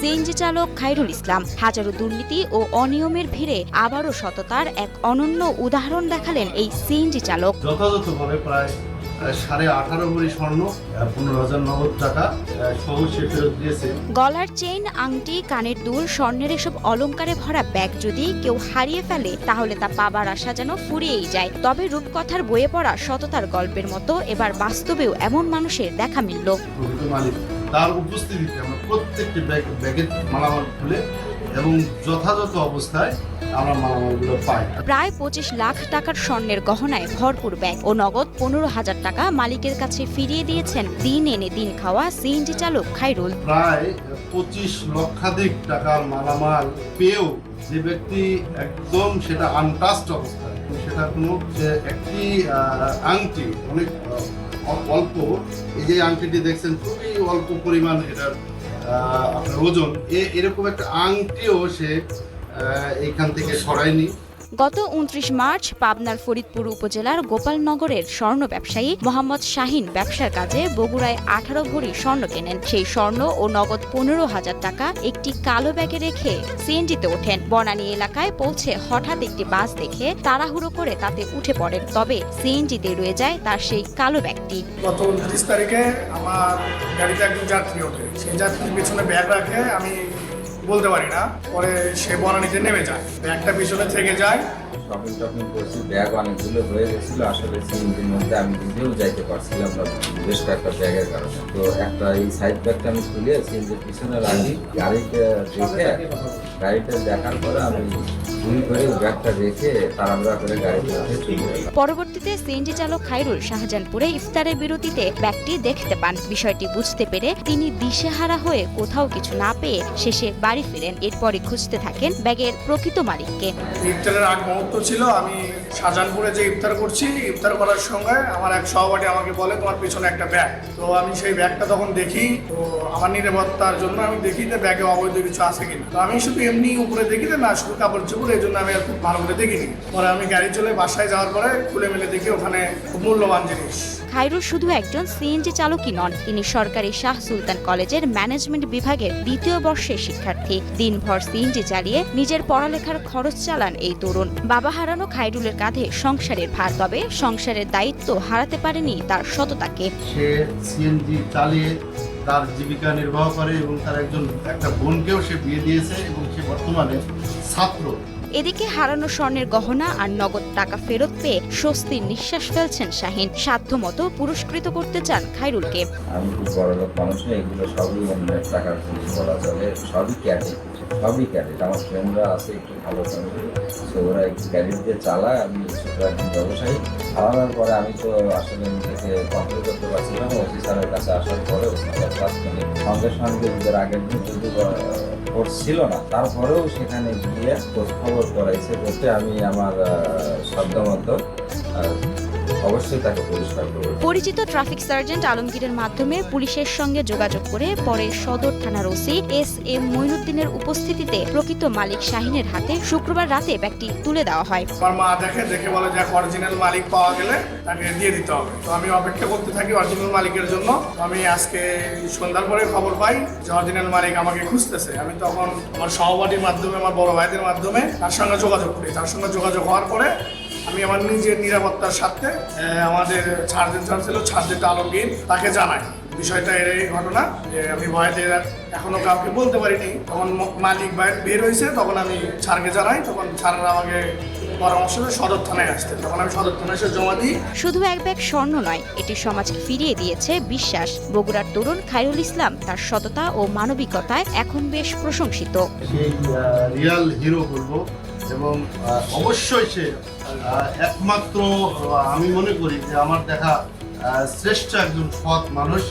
CNG চালক খায়রুল ইসলাম। হাজারো দুর্নীতি ও অনিয়মের ভিড়ে আবারও সততার এক অনন্য উদাহরণ দেখালেন এই সিএনজি চালক। যথাযথভাবে প্রায় সাড়ে আঠারো ভরি স্বর্ণ পনেরো হাজার নগদ টাকা আহ, ফেরত দিয়েছে। গলার চেইন আংটি কানের দুল স্বর্ণের এসব অলঙ্কারে ভরা ব্যাগ যদি কেউ হারিয়ে ফেলে তাহলে তা পাবার আশা যেন ফুরিয়েই যায়। তবে রূপকথার বইয়ে পড়া সততার গল্পের মতো এবার বাস্তবেও এমন মানুষের দেখা মিলল। তার উপস্থিতিতে আমরা প্রত্যেকটি ব্যাগ ব্যাগের মালামাল খুলে এবং যথাযথ অবস্থায় আমরা মালামালগুলো পাই। প্রায় পঁচিশ লাখ টাকার স্বর্ণের গহনায় ভরপুর ব্যাগ ও নগদ পনেরো হাজার টাকা মালিকের কাছে ফিরিয়ে দিয়েছেন দিন এনে দিন খাওয়া সিএনজি চালক খায়রুল। প্রায় পঁচিশ লক্ষাধিক টাকার মালামাল পেয়েও যে ব্যক্তি একদম সেটা আনটাস্ট অবস্থায় সেটা কোনো একটি আংটি অনেক অল্প এই যে আংটিটি দেখছেন খুবই অল্প পরিমাণ এটার আপনার ওজন। এরকম একটা আংটিও সে আহ, এইখান থেকে সরায়নি। গত উনত্রিশ মার্চ পাবনার ফরিদপুর উপজেলার গোপালনগরের স্বর্ণ ব্যবসায়ী মোহাম্মদ শাহিন ব্যবসার কাজে বগুড়ায় আঠারো ভরি স্বর্ণ কেনেন। সেই স্বর্ণ ও নগদ পনেরো হাজার টাকা একটি কালো ব্যাগে রেখে সিএনজিতে ওঠেন। বনানী এলাকায় পৌঁছে হঠাৎ একটি বাস দেখে তাড়াহুড়ো করে তাতে উঠে পড়েন। তবে সিএনজিতে রয়ে যায় তার সেই কালো ব্যাগটি। গত উনত্রিশ তারিখে আমার গাড়িতে একজন যাত্রী ওঠে। সেই যাত্রীর পিছনে ব্যাগ রাখে, আমি বলতে পারি না। পরে সে বনানিতে নেমে যায়। ব্যাগটা পিছনে থেকে যায়। শপিং টপিং করছি ব্যাগ অনেকগুলো হয়ে গেছিল আসলে সিএনজির মধ্যে আমি নিজেও যাইতে পারছিলাম না বেশ কয়েকটা ব্যাগের কারণে। তো একটা এই সাইড ব্যাগটা আমি খুলে সিএনজির পিছনে রাখি গাড়িতে রেখে গাড়িটা দেখার পরে আমি পরবর্তীতে সিএনজি চালক খাইরুল শাহজাহানপুরে ইফতারের বিরতিতে ব্যাগটি দেখতে পান। বিষয়টি বুঝতে পেরে তিনি দিশেহারা হয়ে কোথাও কিছু না পেয়ে শেষে বাড়ি ফিরেন। এরপরই খুঁজতে থাকেন ব্যাগের প্রকৃত মালিককে। ইফতারের আগ মুহূর্ত ছিল, আমি শাহজাহানপুরে যে ইফতার করছি, ইফতার করার সঙ্গে আমার এক সহপাঠী আমাকে বলে, তোমার পিছনে একটা ব্যাগ তো আমি সেই ব্যাগটা তখন দেখি, তো আমার নিরাপত্তার জন্য আমি দেখি যে ব্যাগে অবৈধ কিছু আছে কিনা। তো আমি শুধু এমনি উপরে দেখি যে, না, শুধু কাপড় চোপড়, এই জন্য আমি আর খুব ভালো করে দেখিনি। পরে আমি গাড়ি চলে বাসায় যাওয়ার পরে খুলে মেলে দেখি ওখানে খুব মূল্যবান জিনিস। খায়রুল শুধু একজন সিএনজি চালকই নন, তিনি সরকারি শাহ সুলতান কলেজের ম্যানেজমেন্ট বিভাগের দ্বিতীয় বর্ষের শিক্ষার্থী। দিনভর সিএনজি চালিয়ে নিজের পড়ালেখার খরচ চালান এই তরুণ। বাবা হারানো খায়রুলের কাঁধে সংসারের ভার তবে সংসারের দায়িত্ব হারাতে পারেনি তার সততাকে। সে সিএনজি চালিয়ে তার জীবিকা নির্বাহ করে এবং তার একজন একটা বোনকেও সে বিয়ে দিয়েছে এবং সে বর্তমানে ছাত্র। এদিকে হারানো স্বর্ণের গহনা আর নগদ টাকা ফেরত পেয়ে স্বস্তির নিঃশ্বাস ফেলছেন শাহিন। সাধ্যমতো পুরস্কৃত করতে চান খাইরুলকে আমি খুব বড় লোক মানুষ এগুলো সবই অন্যের টাকার জিনিস বলা চলে সবই ক্যাডেট সবই ক্যাডেট আমার ফ্রেন্ডরা আছে, একটু ভালো ফ্যামিলি সো ওরা ক্যাডেট দিয়ে চালায়, আমি ছোট একজন ব্যবসায়ী। চালানোর পরে আমি তো আসলে নিজেকে কন্ট্রোল করতে পারছিলাম অফিসারের কাছে আসার পরে ওখানকার ক্লাস মানে সঙ্গে সঙ্গে ওদের আগের দিন যদি ছিল না, তারপরেও সেখানে গিয়ে খোঁজ খবর করাইছে বলতে আমি আমার শব্দ মতো অবশ্যই তাকে পরিষ্কার করব পরিচিত ট্রাফিক সার্জেন্ট আলমগীরের মাধ্যমে পুলিশের সঙ্গে যোগাযোগ করে পরে সদর থানার ওসি এস এম মইনুদ্দিনের উপস্থিতিতে প্রকৃত মালিক শাহিনের হাতে শুক্রবার রাতে ব্যাগটি তুলে দেওয়া হয়। আমার মা দেখে দেখে বলে যে অরিজিনাল মালিক পাওয়া গেলে তাকে দিয়ে দিতে হবে। তো আমি অপেক্ষা করতে থাকি অরিজিনাল মালিকের জন্য। আমি আজকে সন্ধ্যার পরে খবর পাই যে অরিজিনাল মালিক আমাকে খুঁজতেছে। আমি তখন আমার সহপাঠীর মাধ্যমে আমার বড় ভাইদের মাধ্যমে তার সঙ্গে যোগাযোগ করি। তার সঙ্গে যোগাযোগ হওয়ার পরে আমি আমার নিজের নিরাপত্তার সাথে আমাদের ছাড়দের ছাড় ছিল ছাড়দের আলমগীর তাকে জানাই। বিষয়টা এর এই ঘটনা যে আমি ভয়তে এখনও কাউকে বলতে পারিনি। তখন মালিক বাইরে বের হয়েছে তখন আমি ছাড়কে জানাই তখন ছাড়রা আমাকে পরামর্শ দেয় সদর থানায় আসতে। তখন আমি সদর থানায় এসে জমা দিই। শুধু এক ব্যাগ স্বর্ণ নয় এটি সমাজকে ফিরিয়ে দিয়েছে বিশ্বাস। বগুড়ার তরুণ খায়রুল ইসলাম তার সততা ও মানবিকতায় এখন বেশ প্রশংসিত। সেই রিয়াল হিরো বলব এবং অবশ্যই সে একমাত্র আমি মনে করি যে আমার দেখা শ্রেষ্ঠ একজন সৎ মানুষ।